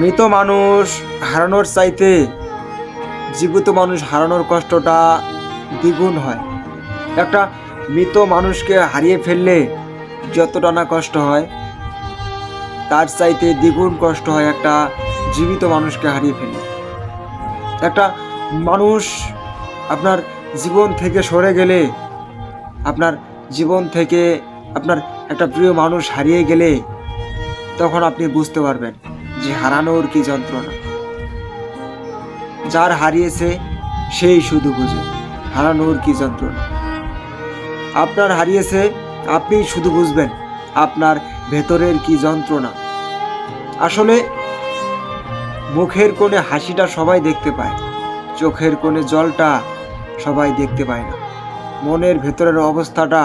মৃত মানুষ হারানোর চাইতে জীবিত মানুষ হারানোর কষ্টটা দ্বিগুণ হয়। একটা মৃত মানুষকে হারিয়ে ফেললে যতটা না কষ্ট হয়, তার চাইতে দ্বিগুণ কষ্ট হয় একটা জীবিত মানুষকে হারিয়ে ফেললে। একটা মানুষ আপনার জীবন থেকে সরে গেলে, আপনার জীবন থেকে আপনার একটা প্রিয় মানুষ হারিয়ে গেলে, তখন আপনি বুঝতে পারবেন যে হারানোর কি যন্ত্রণা? যার হারিয়েছে সেই শুধু বুঝে। হারানোর কি যন্ত্রণা? আপনার হারিয়েছে আপনি শুধু বুঝবেন আপনার ভেতরের কি যন্ত্রণা। আসলে মুখের কোণে হাসিটা সবাই দেখতে পায়, চোখের কোণে জলটা সবাই দেখতে পায় না, মনের ভেতরের অবস্থাটা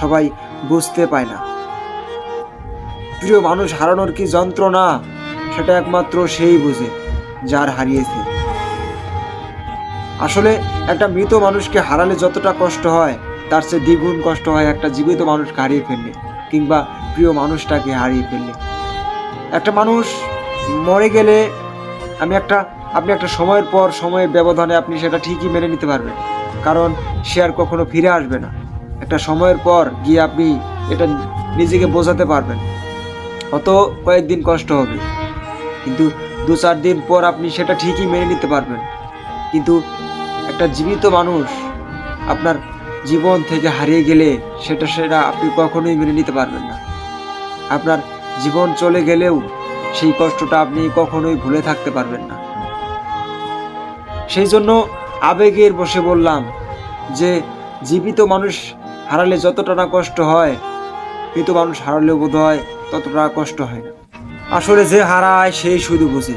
সবাই বুঝতে পায় না। প্রিয় মানুষ, হারানোর কি যন্ত্রণা? সেটা একমাত্র সেই বুঝে যার হারিয়েছে। আসলে একটা মৃত মানুষকে হারালে যতটা কষ্ট হয়, তার চেয়ে দ্বিগুণ কষ্ট হয় একটা জীবিত মানুষকে হারিয়ে ফেললে কিংবা প্রিয় মানুষটাকে হারিয়ে ফেললে। একটা মানুষ মরে গেলে আমি একটা, আপনি একটা সময়ের পর সময়ের ব্যবধানে আপনি সেটা ঠিকই মেনে নিতে পারবেন। কারণ সে আর কখনো ফিরে আসবে না। একটা সময়ের পর গিয়ে আপনি এটা নিজেকে বোঝাতে পারবেন। অত কয়েকদিন কষ্ট হবে। কিন্তু দু চার দিন পর আপনি সেটা ঠিকই মেনে নিতে পারবেন। কিন্তু একটা জীবিত মানুষ আপনার জীবন থেকে হারিয়ে গেলে সেটা সেটা আপনি কখনোই মেনে নিতে পারবেন না। আপনার জীবন চলে গেলেও সেই কষ্টটা আপনি কখনোই ভুলে থাকতে পারবেন না। সেই জন্য আবেগের বসে বললাম যে জীবিত মানুষ হারালে যতটা না কষ্ট হয়, মৃত মানুষ হারালেও বোধ হয় ততটা কষ্ট হয় না। আসলে যে হারায় সেই শুধু বুঝে।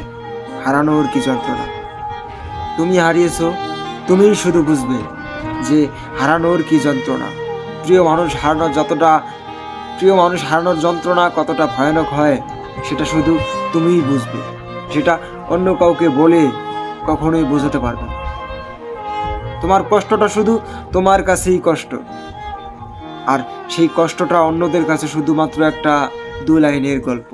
হারানোর কি যন্ত্রণা তুমি হারিয়েছ তুমিই শুধু বুঝবে যে হারানোর কি যন্ত্রণা। প্রিয় মানুষ হারানোর যতটা, প্রিয় মানুষ হারানোর যন্ত্রণা কতটা ভয়ানক হয়, সেটা শুধু তুমিই বুঝবে। সেটা অন্য কাউকে বলে কখনোই বোঝাতে পারবে তোমার কষ্টটা শুধু তোমার কাছেই কষ্ট। আর সেই কষ্টটা অন্যদের কাছে শুধুমাত্র একটা দু লাইনের গল্প।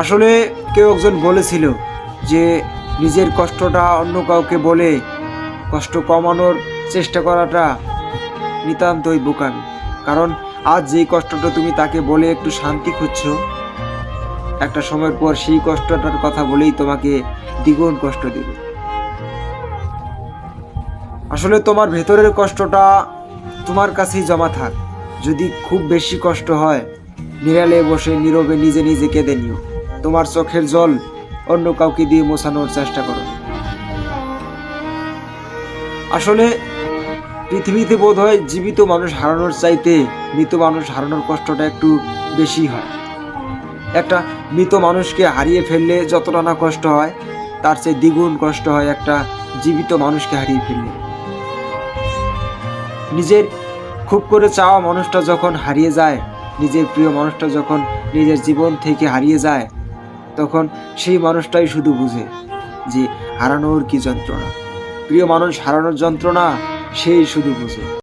আসলে কেউ একজন বলেছিল যে নিজের কষ্টটা অন্য কাউকে বলে কষ্ট কমানোর চেষ্টা করাটা নিতান্তই বোকামি। কারণ আজ যেই কষ্টটা তুমি তাকে বলে একটু শান্তি খুঁজছো, একটা সময়ের পর সেই কষ্টটার কথা বলেই তোমাকে দ্বিগুণ কষ্ট দেবে। আসলে তোমার ভেতরের কষ্টটা তোমার কাছেই জমা থাক। যদি খুব বেশি কষ্ট হয়, নিরালে বসে নীরবে নিজে নিজে কেঁদে নিও। তোমার চোখের জল অন্য কাউকে দিয়ে মোছানোর চেষ্টা করো। আসলে, পৃথিবীতে বোধ হয় জীবিত মানুষ হারানোর চাইতে মৃত মানুষ হারানোর কষ্টটা একটু বেশি হয়। একটা মৃত মানুষকে হারিয়ে ফেললে যতটা না কষ্ট হয়, তার চেয়ে দ্বিগুণ কষ্ট হয় একটা জীবিত মানুষকে হারিয়ে ফেললে। নিজের খুব করে চাওয়া মানুষটা যখন হারিয়ে যায়, নিজের প্রিয় মানুষটা যখন নিজের জীবন থেকে হারিয়ে যায় তখন সেই মানুষটাই শুধু বুঝে যে হারানোর কি যন্ত্রণা। প্রিয় মানুষ, হারানোর যন্ত্রণা সেই শুধু বুঝে।